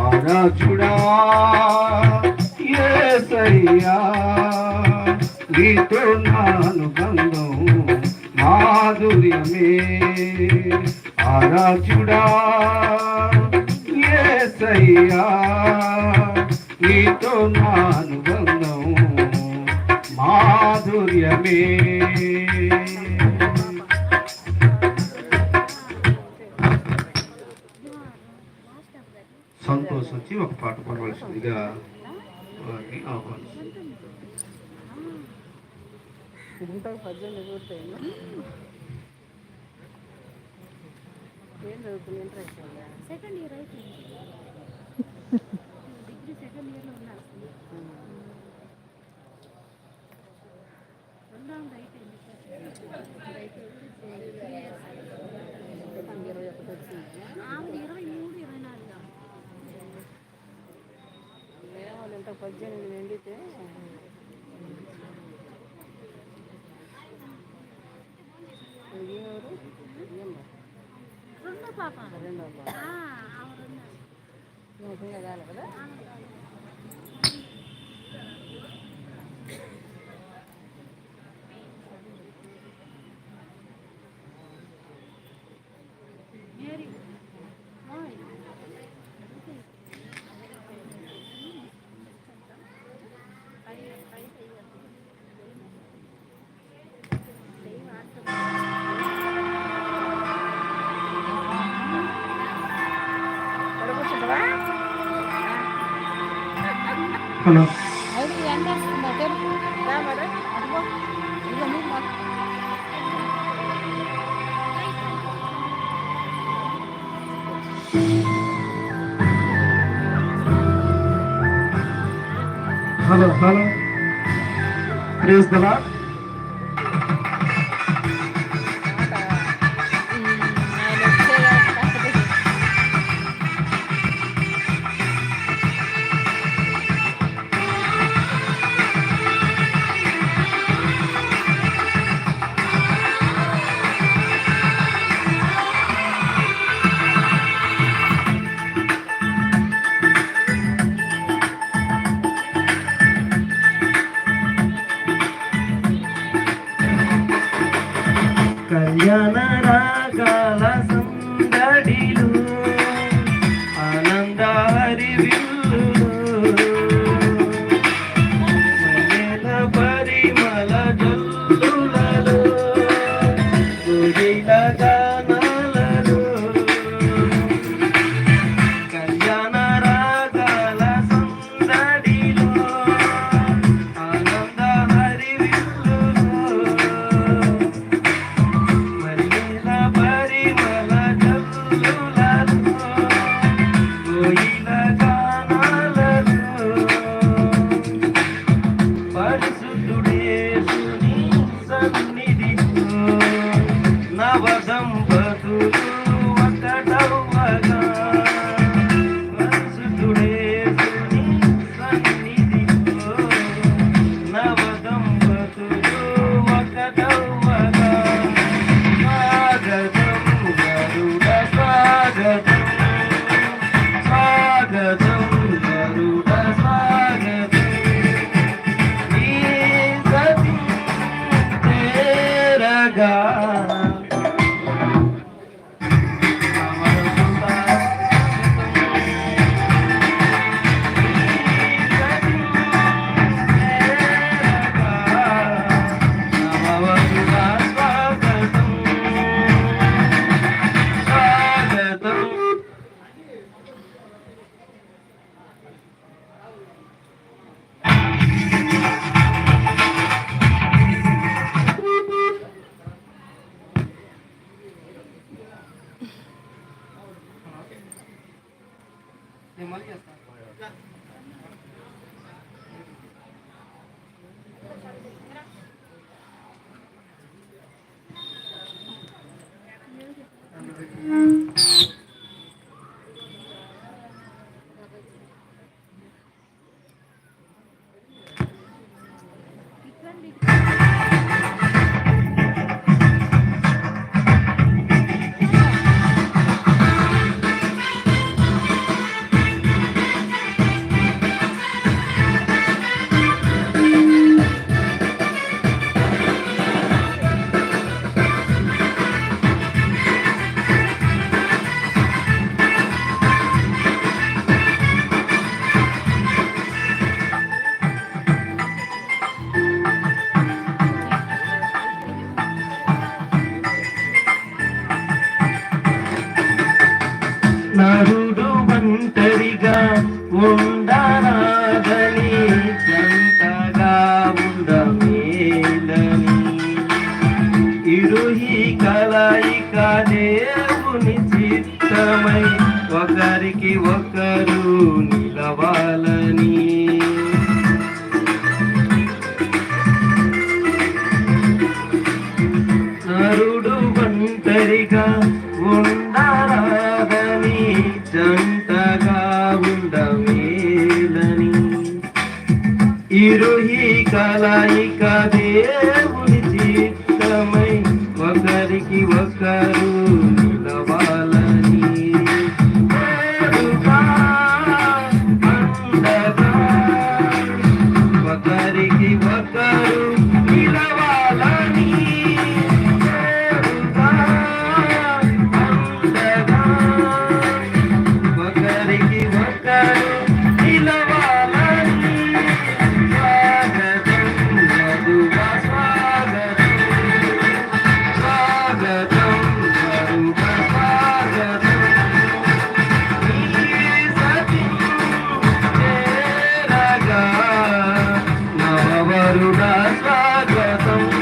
ఆరాచుడా ఏసయ్యా నీతో నాను బంధం మాధుర్యమే ఆరాచుడా ఏసయ్యా నీతో నాను బంధం మాధుర్యమే. పాట పాడవలసిందిగా వారిని ఆహ్వానిస్తున్నాను. సెకండ్ ఇయర్ అయిపోయింది. పద్దెనిమిది నిండితే ఎవరు రెండో పాప. రెండో పాప. కదా? మనం hello hello. Praise the lord ganaraga la tava Hallelujah. Welcome.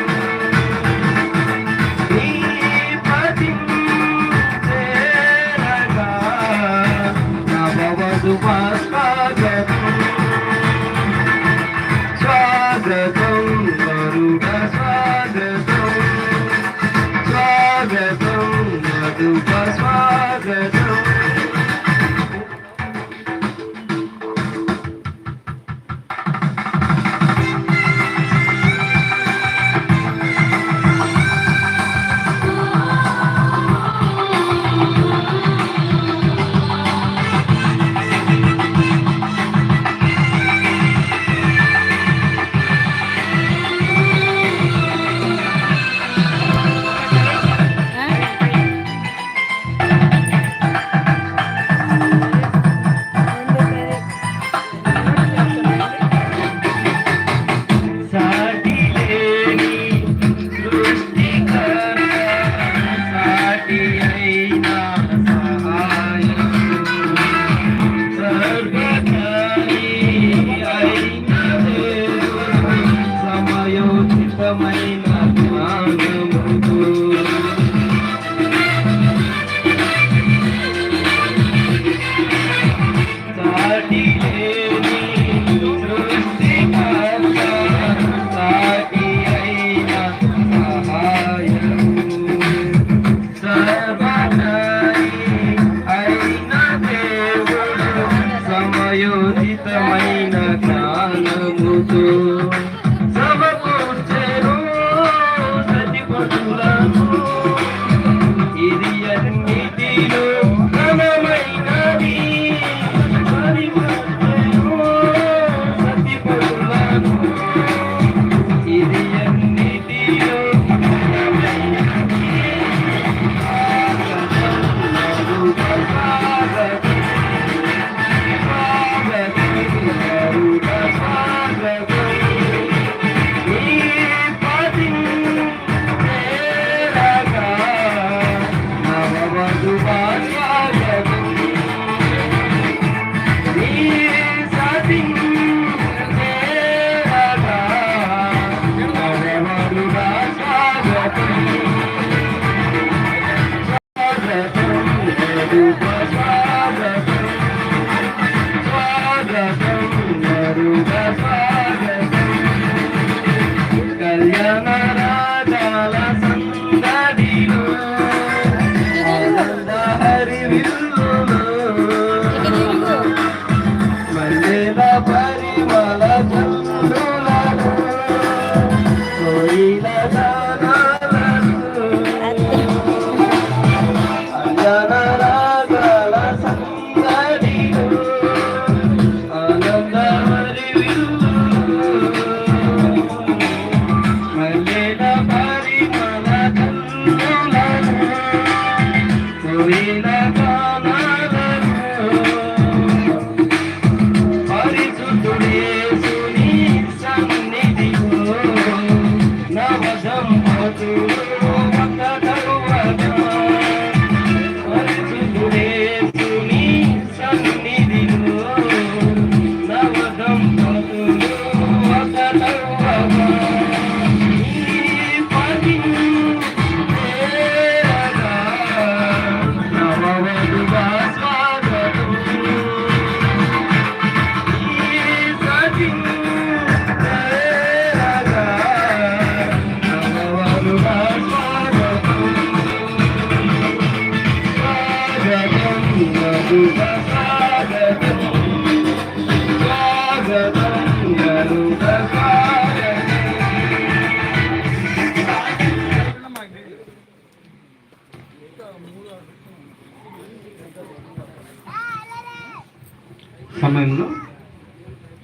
సమయంలో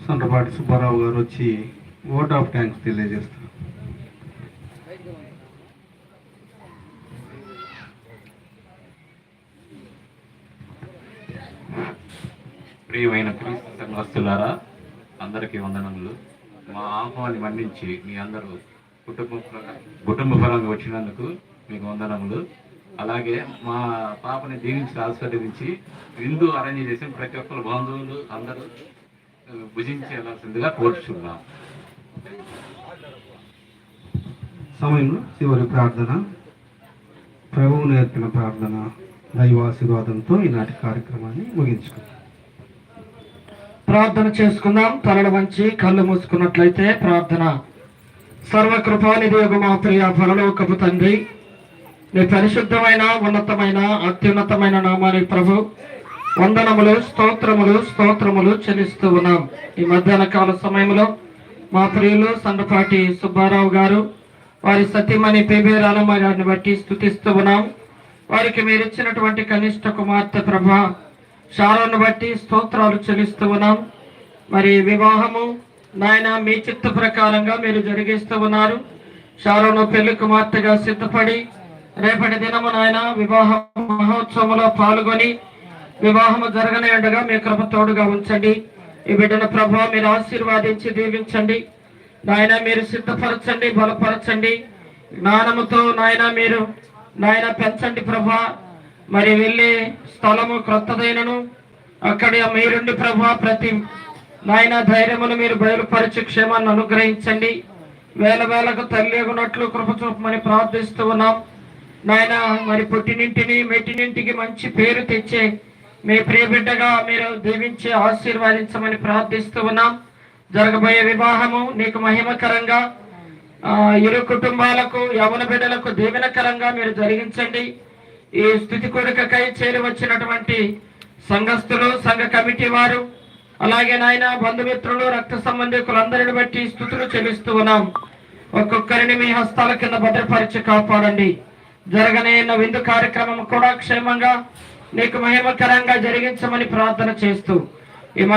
సండ్రపాటి సుబ్బారావు గారు వచ్చి ఓట్ ఆఫ్ థ్యాంక్స్ తెలియజేస్తారు. ప్రియమైన క్రీస్తు సంఘస్తులారా అందరికీ వందనములు. మా ఆహ్వాన్ని మన్నించి మీ అందరూ కుటుంబ కుటుంబ పరంగా వచ్చినందుకు మీకు వందనములు. అలాగే మా పాపని దీవించి ఆస్వాదించి విందు అరేంజ్ చేసి ప్రతి ఒక్కరు బంధువులు అందరూ ఆ, భుజించేయాల్సిందిగా కోరుచున్నాం. సమయంలో చివరి ప్రార్థన. ప్రభువు నేర్పిన ప్రార్థన దైవాశీర్వాదంతో ఈనాటి కార్యక్రమాన్ని ముగించుకుందాం. ప్రార్థన చేసుకుందాం. తలలు వంచి కళ్ళు మూసుకున్నట్లయితే ప్రార్థన. సర్వకృపానిధి యొక్క మా ప్రియ పరలోకపు తండ్రి. నీ పరిశుద్ధమైన ఉన్నతమైన అత్యున్నతమైన నామానికి ప్రభు వందనములు స్తోత్రములు స్తోత్రములు చెల్లిస్తూ ఉన్నాం. ఈ మధ్యాహ్న కాల సమయంలో మా ప్రియులు సండపాటి సుబ్బారావు గారు వారి సతీమణి పేబేరాలమ్మ గారిని బట్టి స్థుతిస్తూ ఉన్నాం. వారికి మీరు ఇచ్చినటువంటి కనిష్ట కుమార్తె ప్రభ షారోను బట్టి స్తోత్రాలు చెల్లిస్తూ ఉన్నాం. మరి వివాహము నాయన మీ చిత్త ప్రకారంగా మీరు జరిగిస్తూ ఉన్నారు. షారోను పెళ్ళి కుమార్తెగా సిద్ధపడి రేపటి దినము నాయన వివాహ మహోత్సవంలో పాల్గొని వివాహము జరగనేండగా మీ కృప తోడుగా ఉంచండి. ఈ బిడ్డను ప్రభావ మీరు ఆశీర్వాదించి దీవించండి. నాయన మీరు సిద్ధపరచండి బలపరచండి. జ్ఞానముతో నాయన మీరు నాయన పెంచండి ప్రభా మరి వెళ్ళే స్థలము క్రొత్తదైనను అక్కడ మీరుండి ప్రభా ప్రతి నాయన ధైర్యమును మీరు బయలుపరిచి క్షేమాన్ని అనుగ్రహించండి. వేల వేలకు తల్లిగునట్లు కృప చూపమని ప్రార్థిస్తూ ఉన్నాం. నాయన మరి పుట్టినింటిని మెట్టినింటికి మంచి పేరు తెచ్చే మీ ప్రియబిడ్డగా మీరు దీవించి ఆశీర్వాదించమని ప్రార్థిస్తూ ఉన్నాం. జరగబోయే వివాహము నీకు మహిమకరంగా ఇరు కుటుంబాలకు యవన బిడ్డలకు దీవెనకరంగా మీరు జరిగించండి. ఈ స్థుతి కొడుకకై చేరి వచ్చినటువంటి సంఘస్థులు సంఘ కమిటీ వారు అలాగే నాయన బంధుమిత్రులు రక్త సంబంధికులందరిని బట్టి స్థుతులు చెల్లిస్తూ ఉన్నాం. ఒక్కొక్కరిని మీ హస్తాల కింద భద్రపరిచి కాపాడండి. జరగనేన్న విందు కార్యక్రమం కూడా క్షేమంగా నీకు మహిమకరంగా జరిగించమని ప్రార్థన చేస్తూ